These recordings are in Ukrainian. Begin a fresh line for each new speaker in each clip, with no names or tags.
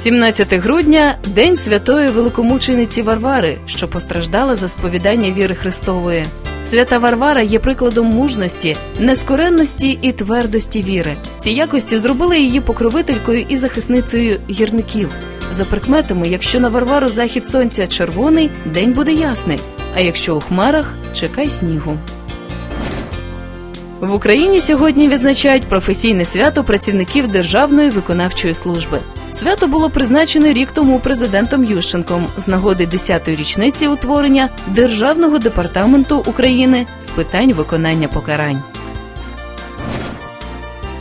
17 грудня день святої великомучениці Варвари, що постраждала за сповідання віри Христової. Свята Варвара є прикладом мужності, нескоренності і твердості віри. Ці якості зробили її покровителькою і захисницею гірників. За прикметами, якщо на Варвару захід сонця червоний, день буде ясний. А якщо у хмарах, чекай снігу. В Україні сьогодні відзначають професійне свято працівників Державної виконавчої служби. Свято було призначене рік тому президентом Ющенком з нагоди 10-ї річниці утворення Державного департаменту України з питань виконання покарань.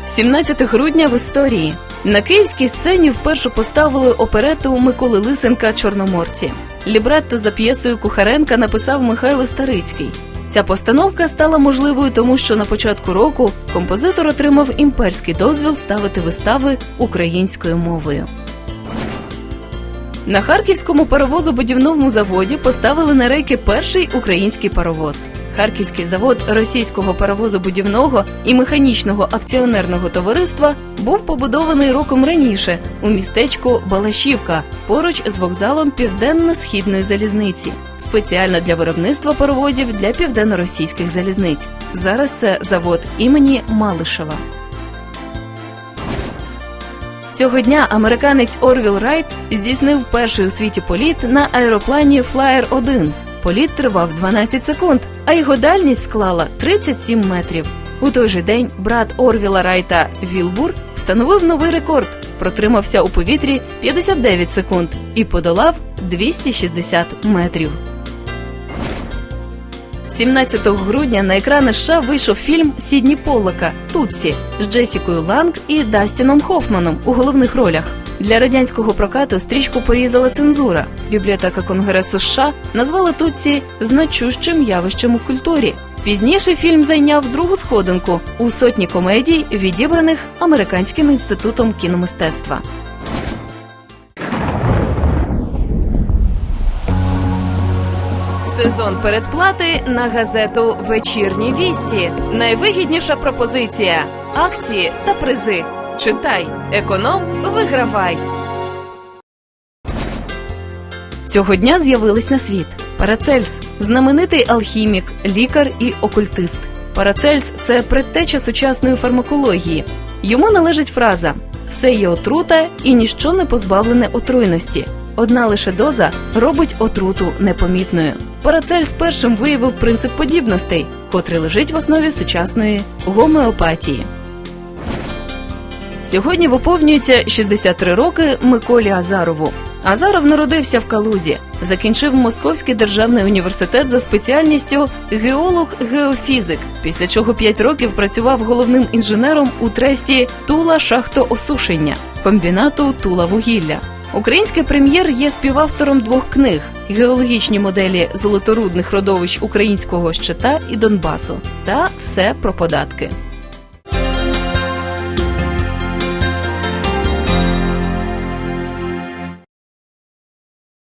17 грудня в історії на київській сцені вперше поставили оперету Миколи Лисенка Чорноморці. Лібретто за п'єсою Кухаренка написав Михайло Старицький. Ця постановка стала можливою, тому що на початку року композитор отримав імперський дозвіл ставити вистави українською мовою. На харківському паровозобудівному заводі поставили на рейки перший український паровоз. Харківський завод російського паровозобудівного і механічного акціонерного товариства був побудований роком раніше у містечку Балашівка поруч з вокзалом Південно-Східної залізниці, спеціально для виробництва паровозів для південно-російських залізниць. Зараз це завод імені Малишева. Цього дня американець Орвіл Райт здійснив перший у світі політ на аероплані Flyer 1. Політ тривав 12 секунд, а його дальність склала 37 метрів. У той же день брат Орвіла Райта Вілбур встановив новий рекорд, протримався у повітрі 59 секунд і подолав 260 метрів. 17 грудня на екрани США вийшов фільм Сідні Поллока Тутсі з Джесікою Ланг і Дастіном Хофманом у головних ролях. Для радянського прокату стрічку порізала цензура. Бібліотека Конгресу США назвала Тутсі значущим явищем у культурі. Пізніше фільм зайняв другу сходинку у сотні комедій, відібраних Американським інститутом кіномистецтва. Сезон передплати на газету Вечірні вісті. Найвигідніша пропозиція: акції та призи. Читай, економ, вигравай. Цього дня з'явились на світ Парацельс, знаменитий алхімік, лікар і окультист. Парацельс це предтеча сучасної фармакології. Йому належить фраза: все є отрута і ніщо не позбавлене отруйності. Одна лише доза робить отруту непомітною. Парацельс першим виявив принцип подібностей, котрий лежить в основі сучасної гомеопатії. Сьогодні виповнюється 63 роки Миколі Азарову. Азаров народився в Калузі, закінчив Московський державний університет за спеціальністю геолог-геофізик, після чого 5 років працював головним інженером у тресті Тула шахтоосушення комбінату Тула вугілля. Український прем'єр є співавтором двох книг: геологічні моделі золоторудних родовищ українського щита і Донбасу та все про податки.